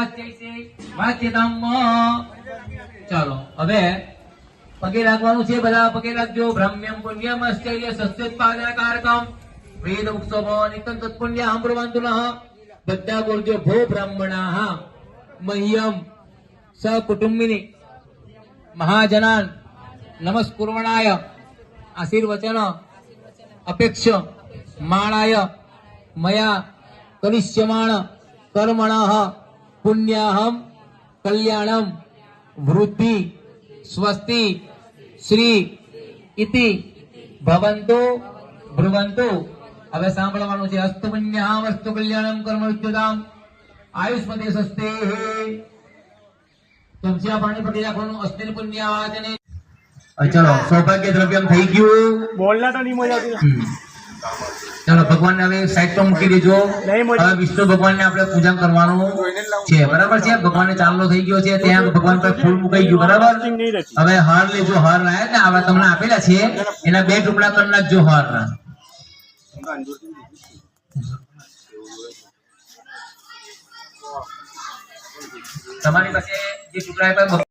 વાચ્યૈસે વાચ્યતામ ચાલો હવે પગે લાગવાનું છે બધા પગે લાગજો બ્રહ્મ્યમ પુણ્યમ આશ્ચર્ય સસ્યોત્પાદનકારકમ વેદ ઉત્સવો નિતમ તત્પુણ્ય અહંબ્રવાંતુનઃ બધા બોલજો ભો બ્રાહ્મણાઃ મહ્યમ સકુટુંબિની મહાજનાન નમસ્કુર્વણાય આશીર્વચન અપેક્ષ માણાય મયા કરિષ્યમાણ કર્મણઃ પુણ્યાહમ કલ્યાણમ વૃદ્ધિ સ્વસ્તિ શ્રી ઇતિ ભવંતુ ભ્રુવંતુ હવે સાંભળવાનું છે અસ્તુ પુણ્યાહમ અસ્તુ કલ્યાણમ કર્મ વિદ્યુતામ આયુષ્મતે સસ્તે તુલસી પાણી પડી રાખવાનું અસ્તિન પુણ્ય વાચને ચલો સૌભાગ્ય દ્રવ્યમ થઈ ગયું બોલના તો નહીં મજા આવતી. ચાલો ભગવાન હવે સાઈડ પર મૂકી દેજો. હવે વિષ્ણુ ભગવાન ને આપણે પૂજા કરવાનું છે. બરાબર છે? ભગવાન ને ચાંદલો થઈ ગયો છે ત્યાં ભગવાન પર ફૂલ મુકાઈ ગયું બરાબર? હવે હાર લેજો હાર લાયા ને આવા તમને આપેલા છે. એના બે ટુકડા કરી નાખજો હારના તમારી પાસે જે ટુકડા